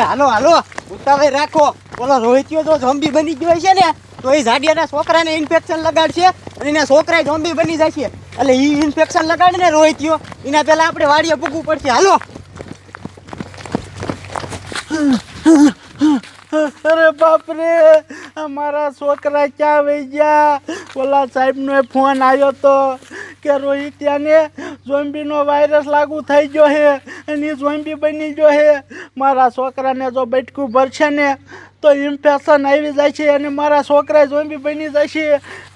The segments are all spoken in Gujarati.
હાલો હાલો. ઉતાવળ રાખો. બોલો રોહિત્યો તો ઝોમ્બી બની ગયો છે ને, તો એ ઝાડિયાના છોકરાને ઇન્ફેક્શન લગાડશે અને એના છોકરા ઝોમ્બી બની જશે. એટલે એ ઇન્ફેક્શન લગાડે ને રોહિત્યો એના પહેલાં આપણે વાડીએ પૂગવું પડશે. હાલો. અરે બાપરે, અમારા છોકરા ક્યાં વહી ગયા? ઓલા સાહેબનો ફોન આવ્યો તો કે રોહિત્યાને ઝોમ્બીનો વાયરસ લાગુ થઈ ગયો હે અને ઝોમ્બી બની ગયો હે. મારા છોકરાને જો બટકું ભરશે ને તો ઇન્ફેક્શન આવી જાય છે અને મારા છોકરા ઝોમ્બી બની જાય છે.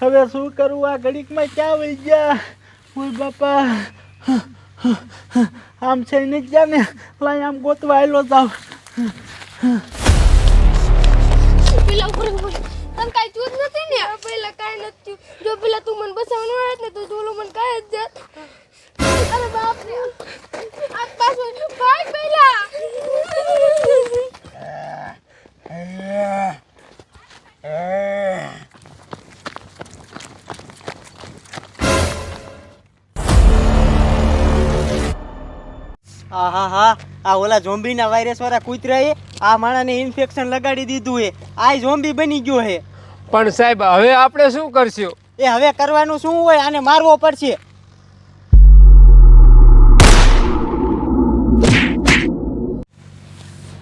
હવે શું કરવું આ ઘડીકમાં ક્યાં વહી ગયા? હું બાપા. આમ છે નહીં ગયા ને? લાઈ આમ ગોતવા આવેલો જાવ. પેલા ઉપર ઉપર તને કાંઈ થયું નથી ને? પેલા કાંઈ નથી જો પેલા તું મને બસાવવાનો આવ્યો ને તો તું મને કાંઈ જ જાત. હા હા હા. આ ઓલા ઝોમ્બીના વાયરસ વાળા કૂતરાએ આ માણાને ઇન્ફેક્શન લગાડી દીધું હે. આ ઝોમ્બી બની ગયો હે. પણ સાહેબ હવે આપણે શું કરશું? એ હવે કરવાનું શું હોય આને મારવો પડશે.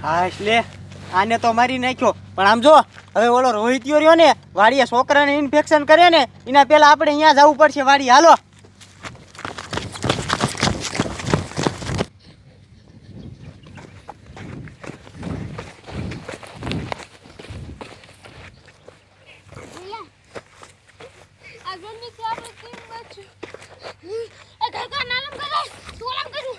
હા એટલે આને તો મારી નાખ્યો. પણ આમ જો હવે ઓલો રોહિતિયો રહ્યો ને વાડીએ છોકરાને ઇન્ફેક્શન કરે ને એના પહેલાં આપણે અહીંયા જવું પડશે. વાડી હાલો આ ગંદી થી આપણે કેમ બચ્યું આ કાકા નાલમ કરે તું આમ કરું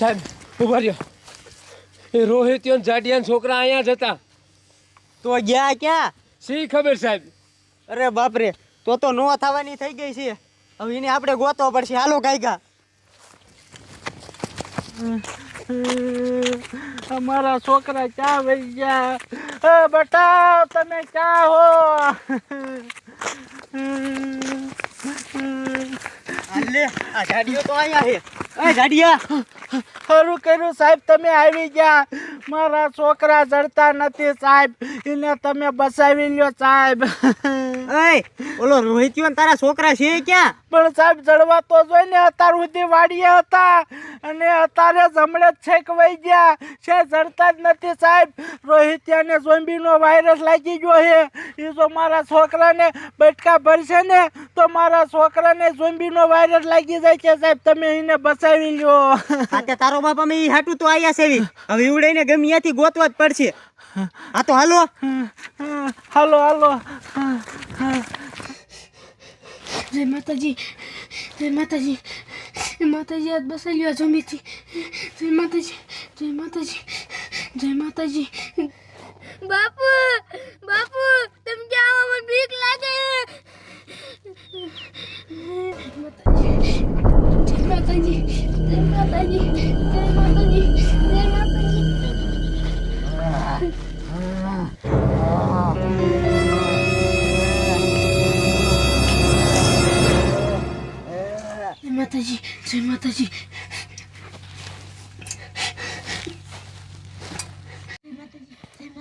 સાહેબ ઊભા રહ્યો એ રોહિત્યો ને જાડિયાના છોકરા અહીંયા જ હતા. તો ગયા ક્યાં? શી ખબર સાહેબ? અરે બાપરે તો તો નો થવાની થઈ ગઈ છે. હવે એને આપણે ગોતવો પડશે. હાલો ગાયગા. અમારા છોકરા ક્યાં વહી ગયા? એ બટા તમે ક્યાં હો? હાલે આ ગાડીઓ તો અહીંયા છે. એ ગાડીયા ખરું કર્યું, સાહેબ, તમે આવી ગયા. મારા છોકરા જડતા નથી, સાહેબ. એને તમે બસાવી લ્યો, સાહેબ. એય ઓલો રોહિત્યો ને તારા છોકરા છે ક્યાં? પણ સાહેબ જડવા તો જોઈને અત્યાર સુધી વાડીએ હતા અને અત્યારે જમણે જ છેક વહી ગયા. છે જડતા જ નથી સાહેબ. રોહિત્યાને ઝોમ્બીનો વાયરસ લાગી ગયો છે. એ જો મારા છોકરાને બટકા ભરશે ને તો મારા છોકરાને ઝોમ્બીનો વાયરસ લાગી જાય છે સાહેબ. તમે એને બચાવી લ્યો. આ તે તારો બાપ અમે ઈ હાટું તો આયા છે હવે ઉડાઈને ગમે ત્યાંથી ગોતવા જ પડશે. હા તો હાલો. હાલો હાલો. જય માતાજી જય માતાજી જય માતાજી આજ બસાઈ લ્યો જમીથી જય માતાજી જય માતાજી જય માતાજી. બાપુ!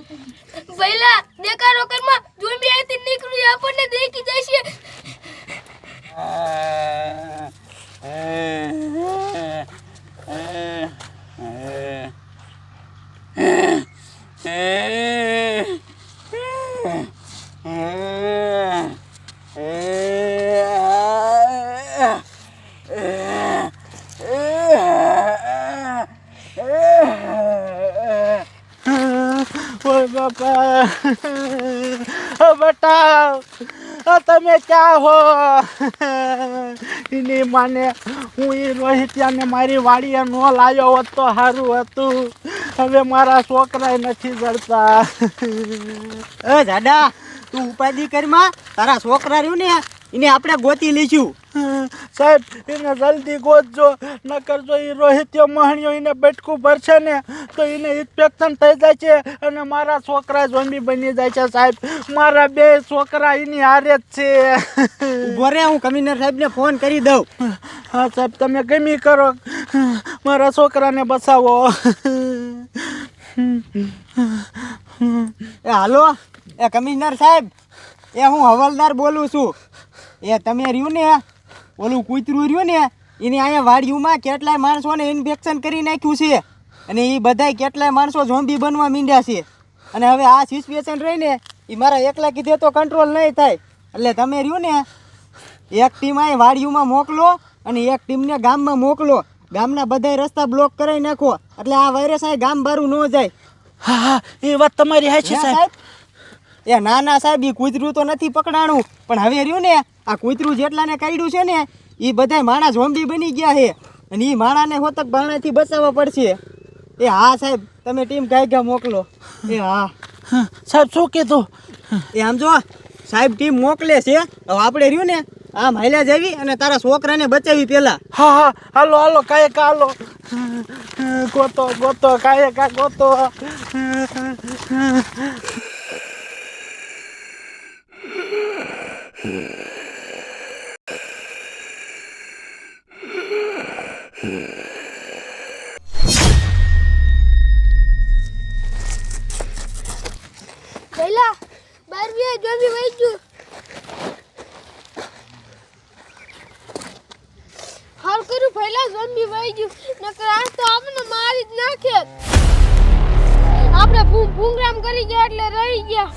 પહેલા દેખાડો કરમાં ઝોમ્બી આથી નીકળી આપણને દેખી જશે બાપા બટા તમે ક્યાં હો? એની માને હું એ રોહિત્યાને મારી વાડીએ ન લાવ્યો હોત તો સારું હતું. હવે મારા છોકરા નથી જડતા. એ દાદા તું ઉપાધિ કરમાં તારા છોકરા રહ્યું ને, એને આપણે ગોતી લઈશું સાહેબ એને જલ્દી ગોતજો નકર જો એ રોહિત્યો મહણિયો એને બેટકું ભરશે ને તો એને ઇન્ફેક્શન થઈ જાય છે અને મારા છોકરા ઝોમ્બી બની જાય છે સાહેબ. મારા બે છોકરા એની હારે જ છે. ભોરે હું કમિશનર સાહેબને ફોન કરી દઉં. હા સાહેબ તમે ગમી કરો. મારા છોકરાને બસાવો. એ હાલો એ કમિશનર સાહેબ એ હું હવાલદાર બોલું છું. એ તમે રહ્યું ને? ઓલું કૂતરું રહ્યું ને એની અહીંયા વાડીઓમાં કેટલાય માણસોને ઇન્ફેક્શન કરી નાખ્યું છે. અને એ બધાય કેટલાય માણસો ઝોમ્બી બનવા માંડ્યા છે. અને હવે આ સિચ્યુએશન રહીને એ મારા એકલા કીધે તો કંટ્રોલ નહીં થાય. એટલે તમે રહ્યું ને એક ટીમ અહીં વાડીઓમાં મોકલો અને એક ટીમને ગામમાં મોકલો. ગામના બધાય રસ્તા બ્લોક કરાવી નાખો. એટલે આ વાયરસ અહીં ગામ બારું ન જાય. હા હા એ વાત તમારી હાચી સાહેબ. એ ના ના સાહેબ એ કૂતરું તો નથી પકડાણું. પણ હવે રહ્યું ને આ કૂતરું જેટલાને કાઢ્યું છે ને એ બધાય માણસ ઝોમ્બી બની ગયા છે. અને એ માણાને હોતક બાણાથી બચાવવા પડશે. એ હા સાહેબ તમે ટીમ ગાયગા મોકલો. એ હા. સાહેબ શું કીધું? એ આમ જો સાહેબ ટીમ મોકલે છે. હવે આપણે રહ્યું ને આમ હાલ્યા જાવી અને તારા છોકરાને બચાવી પેલા. હા હા હાલો હાલો કાંઈ કા હાલો. ગોતો ગોતો કાંઈ કા ગોતો. લે જોબી વહી ગયું. હાલ કર્યું પહેલા ઝોમ્બી વહી ગયું. નકર આ તો આપણે મારી જ નાખે. આપણે ભૂંગ ભૂંગરામ કરી ગયા એટલે રહી ગયા.